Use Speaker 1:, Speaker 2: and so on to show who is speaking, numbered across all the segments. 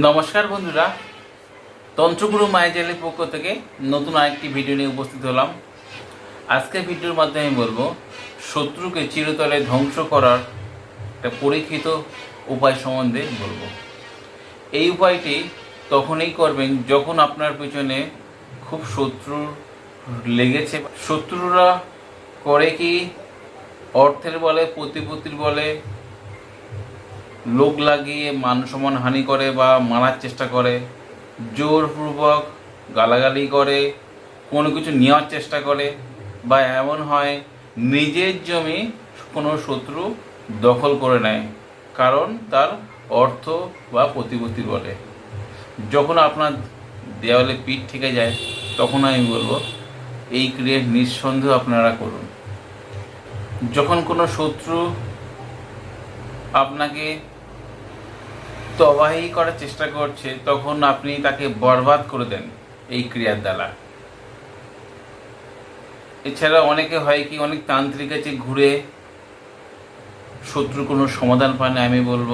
Speaker 1: নমস্কার বন্ধুরা, তন্ত্রগুরু মায়াজালের পক্ষ থেকে নতুন আরেকটি ভিডিও নিয়ে উপস্থিত হলাম। আজকের ভিডিওর মাধ্যমে বলব, শত্রুকে চিরতরে ধ্বংস করার একটা পরীক্ষিত উপায় সম্বন্ধে বলব। এই উপায়টি তখনই করবেন যখন আপনার পিছনে খুব শত্রু লেগেছে। শত্রুরা করে কি? অর্থের বলে, প্রতিপত্তির বলে লোক লাগিয়ে মান সম্মান হানি করে বা মারার চেষ্টা করে, জোরপূর্বক গালাগালি করে, কোনো কিছু নেওয়ার চেষ্টা করে বা এমন হয় নিজের জমি কোনো শত্রু দখল করে নেয়, কারণ তার অর্থ বা প্রতিপত্তি বলে। যখন আপনার দেওয়ালে পিঠ থেকে যায়, তখন আমি বলব, এই ক্রিয়া নিঃসন্দেহ আপনারা করুন। যখন কোনো শত্রু আপনাকে তবাহি করার চেষ্টা করছে, তখন আপনি তাকে বরবাদ করে দেন এই ক্রিয়ার দ্বারা। এছাড়া অনেকে হয় কি, অনেক তান্ত্রিক আছে ঘুরে শত্রুর কোনো সমাধান পায় না, আমি বলব,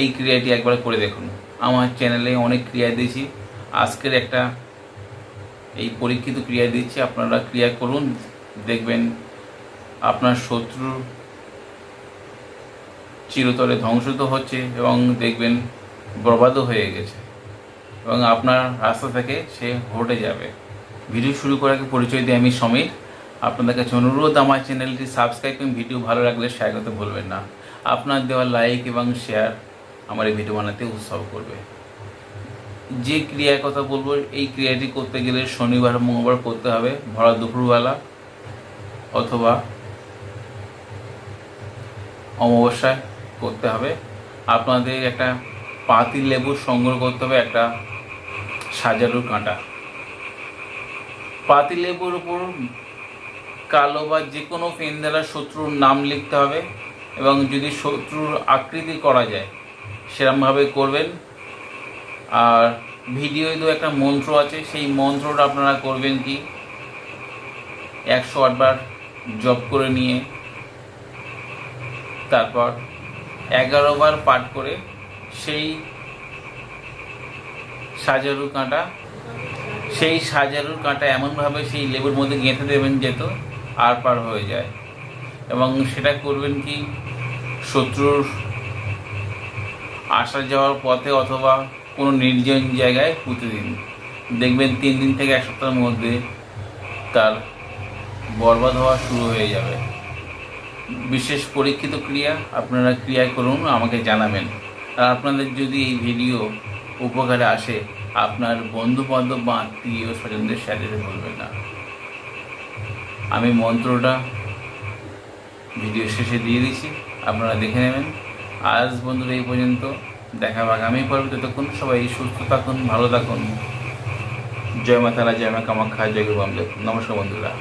Speaker 1: এই ক্রিয়াটি একবার করে দেখুন। আমার চ্যানেলে অনেক ক্রিয়া দিয়েছি, আজকের একটা এই পরীক্ষিত ক্রিয়া দিচ্ছি, আপনারা ক্রিয়া করুন, দেখবেন আপনার শত্রুর চিরতরে ধ্বংস তো হচ্ছে এবং দেখবেন বরবাদও হয়ে গেছে। এবং আপনার রাস্তা থেকে সে হটে যাবে। ভিডিও শুরু করার পরিচয় দিয়ে আমি সমীর। আপনাদের কাছে অনুরোধ, আমার চ্যানেলটি সাবস্ক্রাইব এবং ভিডিও ভালো লাগলে শেয়ার করতে ভুলবেন না। আপনার দেওয়া লাইক এবং শেয়ার আমার এই ভিডিও বানাতে উৎসাহ করবে। যে ক্রিয়ার কথা বলব, এই ক্রিয়াটি করতে গেলে শনিবার, মঙ্গলবার করতে হবে। ভরা দুপুরবেলা অথবা অমাবস্যায় করতে হবে। আপনাদের একটা পাতি লেবু সংগ্রহ করতে হবে, একটা সাজারুর কাঁটা। পাতি লেবুর উপর কালো বা যে কোনো পেন দ্বারা শত্রুর নাম লিখতে হবে এবং যদি শত্রুর আকৃতি করা যায়, সেরমভাবে করবেন। আর ভিডিওয় তো একটা মন্ত্র আছে, সেই মন্ত্রটা আপনারা করবেন কি? একশো আটবার জপ করে নিয়ে, তারপর এগারো বার পাঠ করে সেই সাজারু কাঁটা, সেই সাজারুর কাঁটা এমনভাবে সেই লেবুর মধ্যে গেঁথে দেবেন যেত আর পার হয়ে যায়। এবং সেটা করবেন কি? শত্রুর আসা যাওয়ার পথে অথবা কোনো নির্জন জায়গায় পুঁতে দিন। দেখবেন তিন দিন থেকে এক সপ্তাহের মধ্যে তার বরবাদ হওয়া শুরু হয়ে যাবে। বিশেষ পরীক্ষিত ক্রিয়া, আপনারা ক্রিয়া করুন, আমাকে জানাবেন। আর আপনাদের যদি এই ভিডিও উপকারে আসে, আপনার বন্ধু বান্ধব বা আত্মীয় স্বজনদের দিতে ভুলবেন না। আমি মন্ত্রটা ভিডিও শেষে দিয়ে দিচ্ছি, আপনারা দেখে নেবেন। আজ বন্ধুরা এই পর্যন্ত, দেখা হবে আগামী পর্বে। ততক্ষণ সবাই সুস্থ থাকুন, ভালো থাকুন। জয় মা তারা জয় মা কামাখ্যা, জয় গুরু নমস্কার বন্ধুরা।